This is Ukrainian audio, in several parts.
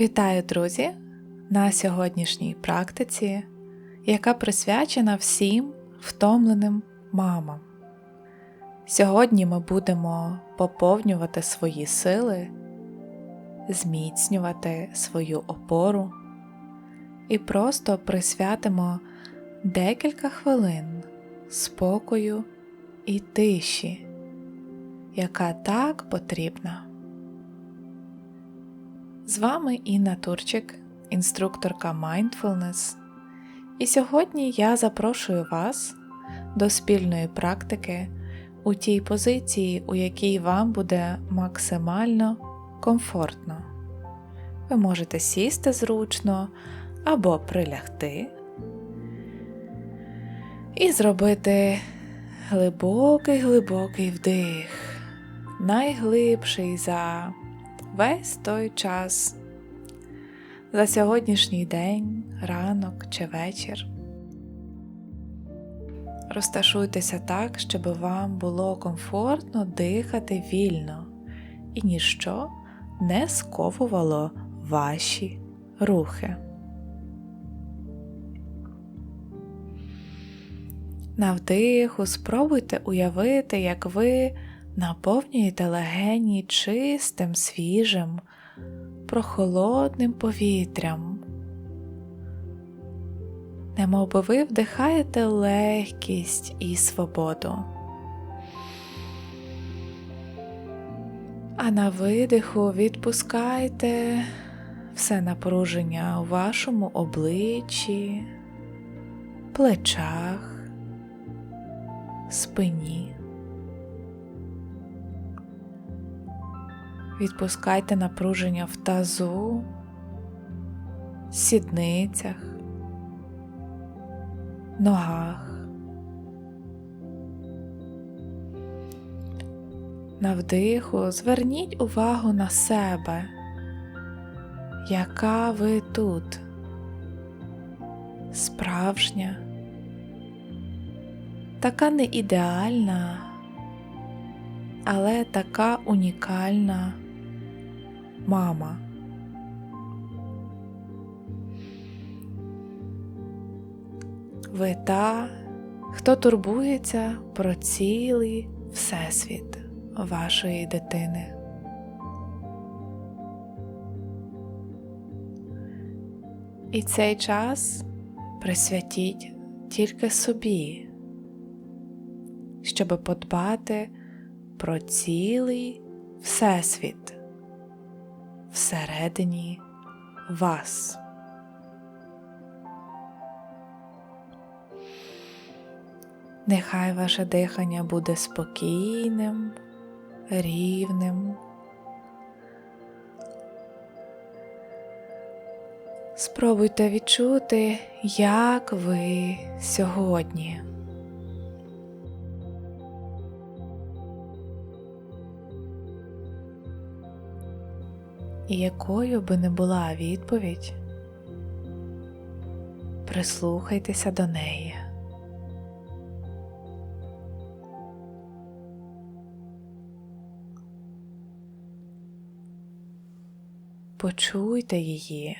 Вітаю, друзі! На сьогоднішній практиці, яка присвячена всім втомленим мамам. Сьогодні ми будемо поповнювати свої сили, зміцнювати свою опору і просто присвятимо декілька хвилин спокою і тиші, яка так потрібна. З вами Інна Турчик, інструкторка Mindfulness, і сьогодні я запрошую вас до спільної практики у тій позиції, у якій вам буде максимально комфортно. Ви можете сісти зручно або прилягти і зробити глибокий глибокий вдих, найглибший за весь той час за сьогоднішній день, ранок чи вечір. Розташуйтеся так, щоб вам було комфортно дихати вільно і ніщо не сковувало ваші рухи. На вдиху спробуйте уявити, як ви наповнюєте легені чистим, свіжим, прохолодним повітрям, немов би ви вдихаєте легкість і свободу. А на видиху відпускайте все напруження у вашому обличчі, плечах, спині. Відпускайте напруження в тазу, сідницях, ногах. На вдиху зверніть увагу на себе, яка ви тут, справжня, така не ідеальна, але така унікальна мама. Ви та, хто турбується про цілий всесвіт вашої дитини. І цей час присвятіть тільки собі, щоб подбати про цілий всесвіт всередині вас. Нехай ваше дихання буде спокійним, рівним. Спробуйте відчути, як ви сьогодні. І якою би не була відповідь, прислухайтеся до неї. Почуйте її.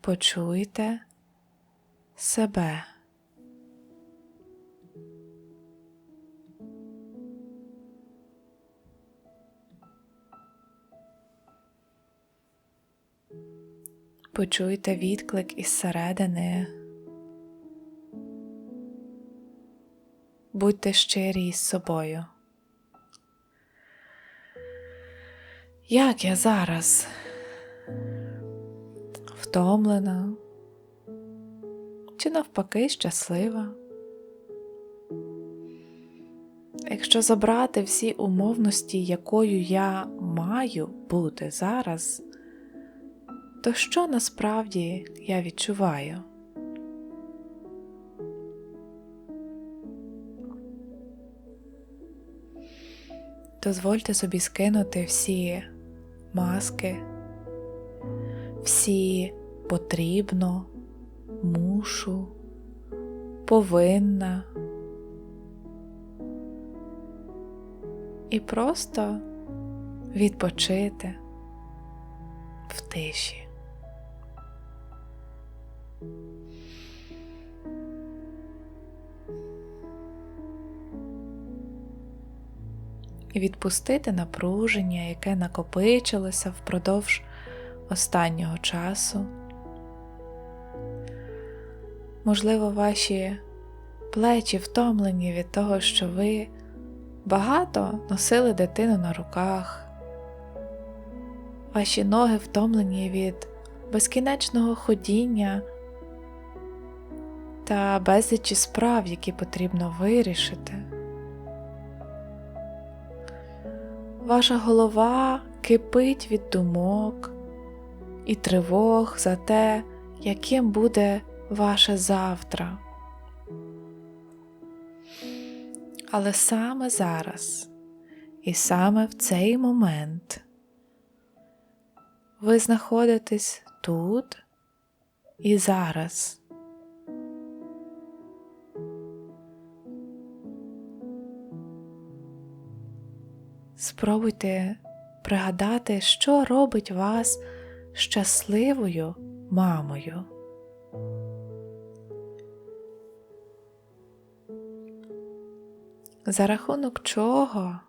Почуйте себе. Почуйте відклик із середини. Будьте щирі із собою. Як я зараз втомлена чи навпаки щаслива? Якщо забрати всі умовності, якою я маю бути зараз, то що насправді я відчуваю? Дозвольте собі скинути всі маски, всі потрібно, мушу, повинна. і просто відпочити в тиші. І відпустити напруження, яке накопичилося впродовж останнього часу. Можливо, ваші плечі втомлені від того, що ви багато носили дитину на руках, ваші ноги втомлені від безкінечного ходіння та безлічі справ, які потрібно вирішити. Ваша голова кипить від думок і тривог за те, яким буде ваше завтра. Але саме зараз і саме в цей момент ви знаходитесь тут і зараз. Спробуйте пригадати, що робить вас щасливою мамою. За рахунок чого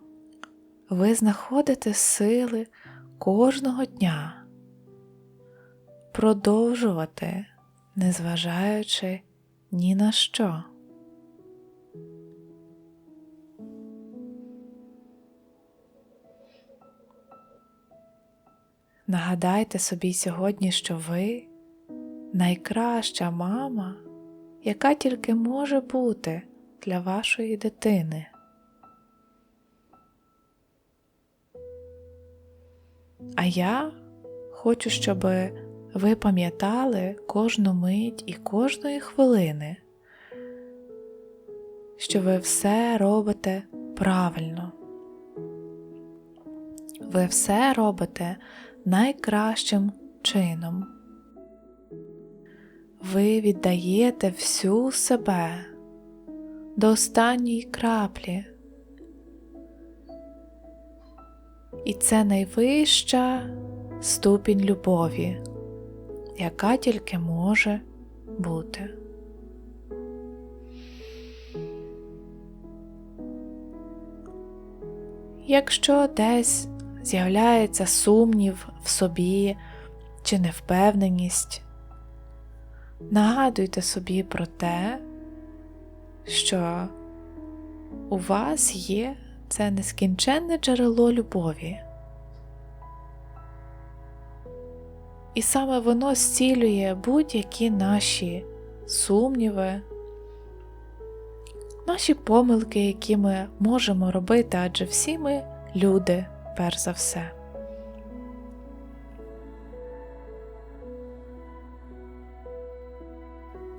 ви знаходите сили кожного дня продовжувати, незважаючи ні на що. Нагадайте собі сьогодні, що ви найкраща мама, яка тільки може бути для вашої дитини. А я хочу, щоб ви пам'ятали кожну мить і кожної хвилини, що ви все робите правильно. Ви все робите найкращим чином. Ви віддаєте всю себе до останньої краплі. І це найвища ступінь любові, яка тільки може бути. Якщо десь з'являється сумнів в собі чи невпевненість, нагадуйте собі про те, що у вас є це нескінченне джерело любові. І саме воно зцілює будь-які наші сумніви, наші помилки, які ми можемо робити, адже всі ми люди, перш за все.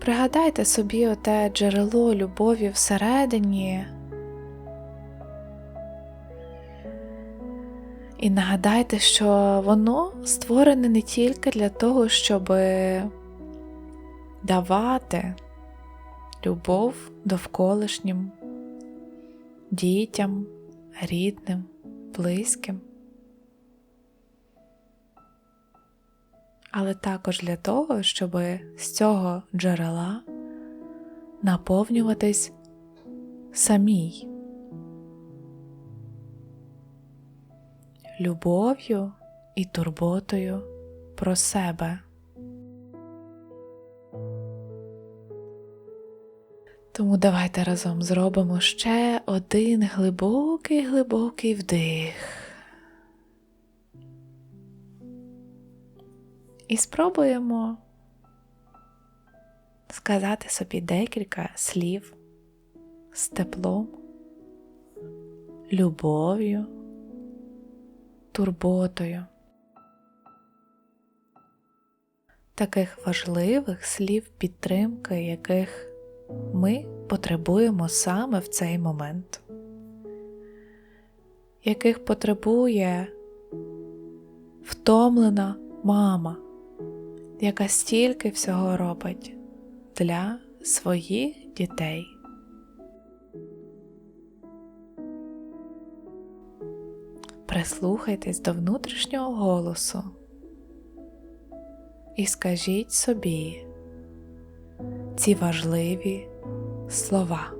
Пригадайте собі оте джерело любові всередині. І нагадайте, що воно створене не тільки для того, щоб давати любов довколишнім, дітям, рідним, близьким, але також для того, щоб з цього джерела наповнюватись самій. любов'ю і турботою про себе. Тому давайте разом зробимо ще один глибокий глибокий вдих. І спробуємо сказати собі декілька слів з теплом, любов'ю турботою. Таких важливих слів підтримки, яких ми потребуємо саме в цей момент, яких потребує втомлена мама, яка стільки всього робить для своїх дітей. Прислухайтесь до внутрішнього голосу і скажіть собі ці важливі слова.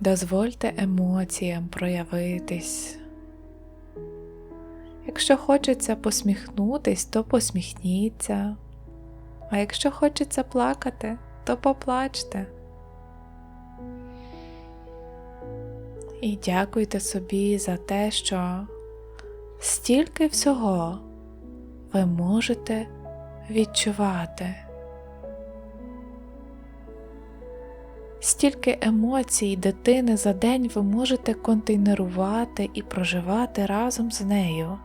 Дозвольте емоціям проявитись. Якщо хочеться посміхнутись, то посміхніться. А якщо хочеться плакати, то поплачте. І дякуйте собі за те, що стільки всього ви можете відчувати. Стільки емоцій дитини за день ви можете контейнерувати і проживати разом з нею.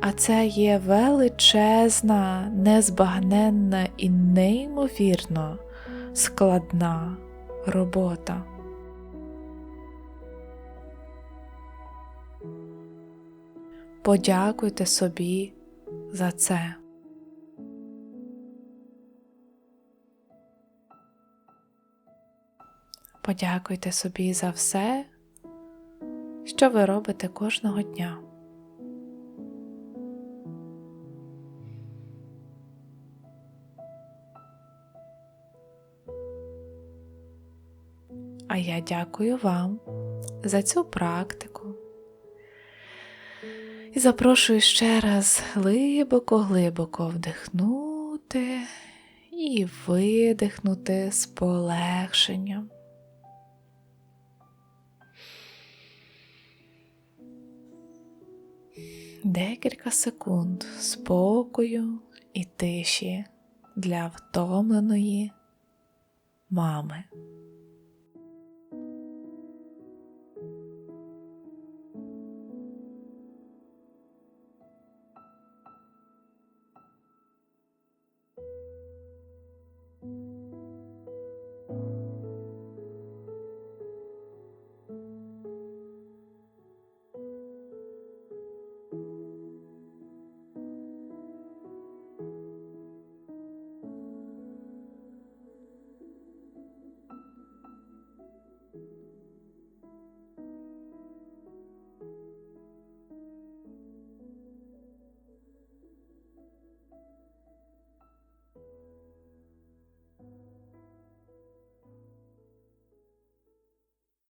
А це є величезна, незбагненна і неймовірно складна робота. Подякуйте собі за це. Подякуйте собі за все, що ви робите кожного дня. А я дякую вам за цю практику і запрошую ще раз глибоко-глибоко вдихнути і видихнути з полегшенням. Декілька секунд спокою і тиші для втомленої мами.